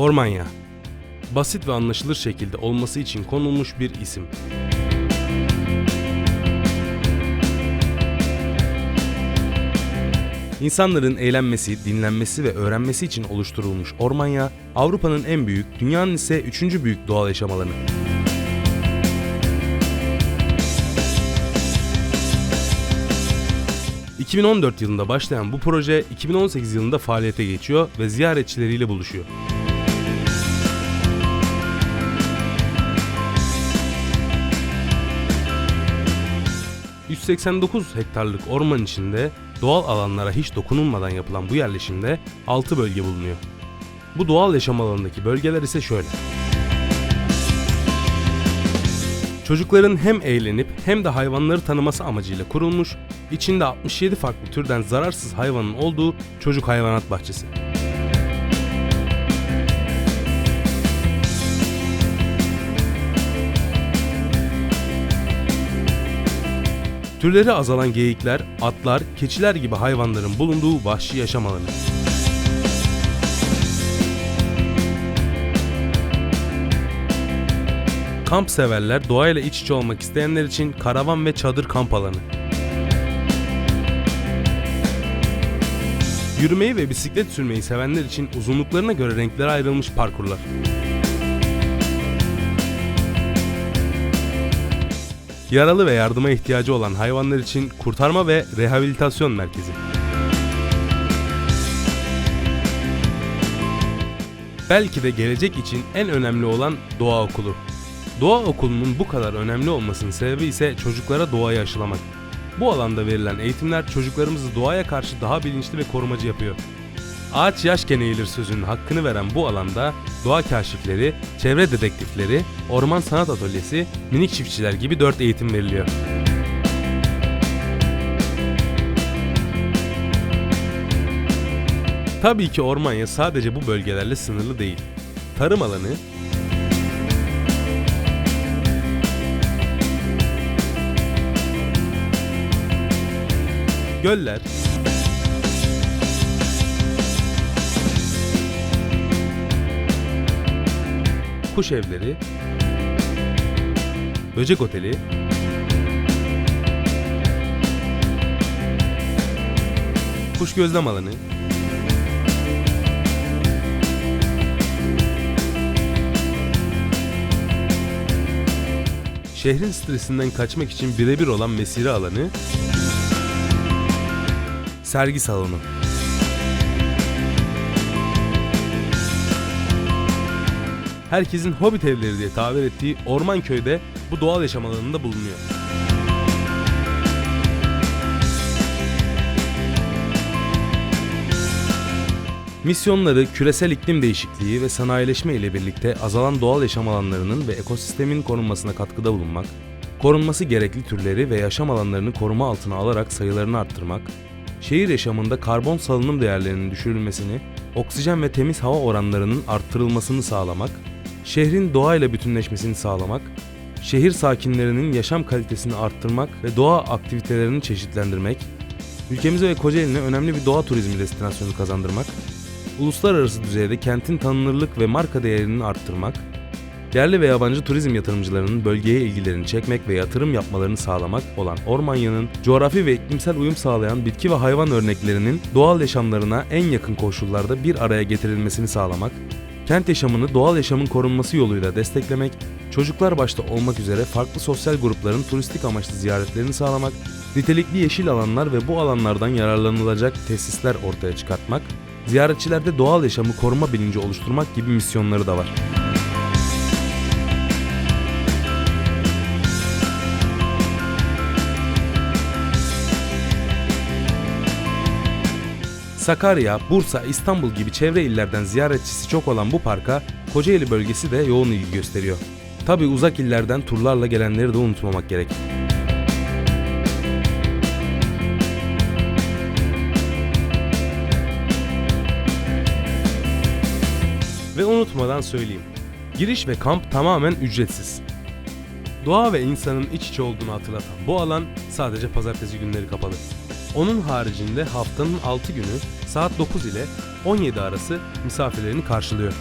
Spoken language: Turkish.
Ormanya. Basit ve anlaşılır şekilde olması için konulmuş bir isim. İnsanların eğlenmesi, dinlenmesi ve öğrenmesi için oluşturulmuş Ormanya, Avrupa'nın en büyük, dünyanın ise üçüncü büyük doğal yaşam alanı. ...2014 yılında başlayan bu proje 2018 yılında faaliyete geçiyor ve ziyaretçileriyle buluşuyor. ...189 hektarlık orman içinde doğal alanlara hiç dokunulmadan yapılan bu yerleşimde 6 bölge bulunuyor. Bu doğal yaşam alanındaki bölgeler ise şöyle. Çocukların hem eğlenip hem de hayvanları tanıması amacıyla kurulmuş, içinde 67 farklı türden zararsız hayvanın olduğu çocuk hayvanat bahçesi. Türleri azalan geyikler, atlar, keçiler gibi hayvanların bulunduğu vahşi yaşam alanı. Kamp severler, doğayla iç içe olmak isteyenler için karavan ve çadır kamp alanı. Yürümeyi ve bisiklet sürmeyi sevenler için uzunluklarına göre renklere ayrılmış parkurlar. Yaralı ve yardıma ihtiyacı olan hayvanlar için kurtarma ve rehabilitasyon merkezi. Belki de gelecek için en önemli olan doğa okulu. Doğa okulunun bu kadar önemli olmasının sebebi ise çocuklara doğayı aşılamak. Bu alanda verilen eğitimler çocuklarımızı doğaya karşı daha bilinçli ve korumacı yapıyor. Ağaç yaşken eğilir sözünün hakkını veren bu alanda doğa kaşifleri, çevre dedektifleri, orman sanat atölyesi, minik çiftçiler gibi 4 eğitim veriliyor. Tabii ki Ormanya sadece bu bölgelerle sınırlı değil. Tarım alanı, göller, kuş evleri, böcek oteli, kuş gözlem alanı, şehrin stresinden kaçmak için birebir olan mesire alanı, sergi salonu. Herkesin hobbit evleri diye tabir ettiği orman köyde bu doğal yaşam alanında bulunuyor. Misyonları küresel iklim değişikliği ve sanayileşme ile birlikte azalan doğal yaşam alanlarının ve ekosistemin korunmasına katkıda bulunmak, korunması gerekli türleri ve yaşam alanlarını koruma altına alarak sayılarını arttırmak, şehir yaşamında karbon salınım değerlerinin düşürülmesini, oksijen ve temiz hava oranlarının arttırılmasını sağlamak, şehrin doğayla bütünleşmesini sağlamak, şehir sakinlerinin yaşam kalitesini arttırmak ve doğa aktivitelerini çeşitlendirmek, ülkemize ve Kocaeli'ne önemli bir doğa turizmi destinasyonu kazandırmak, uluslararası düzeyde kentin tanınırlık ve marka değerini arttırmak, yerli ve yabancı turizm yatırımcılarının bölgeye ilgilerini çekmek ve yatırım yapmalarını sağlamak olan Ormanya'nın coğrafi ve iklimsel uyum sağlayan bitki ve hayvan örneklerinin doğal yaşamlarına en yakın koşullarda bir araya getirilmesini sağlamak, kent yaşamını doğal yaşamın korunması yoluyla desteklemek, çocuklar başta olmak üzere farklı sosyal grupların turistik amaçlı ziyaretlerini sağlamak, nitelikli yeşil alanlar ve bu alanlardan yararlanılacak tesisler ortaya çıkartmak, ziyaretçilerde doğal yaşamı koruma bilinci oluşturmak gibi misyonları da var. Sakarya, Bursa, İstanbul gibi çevre illerden ziyaretçisi çok olan bu parka Kocaeli bölgesi de yoğun ilgi gösteriyor. Tabi uzak illerden turlarla gelenleri de unutmamak gerek. Ve unutmadan söyleyeyim. Giriş ve kamp tamamen ücretsiz. Doğa ve insanın iç içe olduğunu hatırlatan bu alan sadece pazartesi günleri kapalı. Onun haricinde haftanın 6 günü saat 9 ile 17 arası misafirlerini karşılıyor.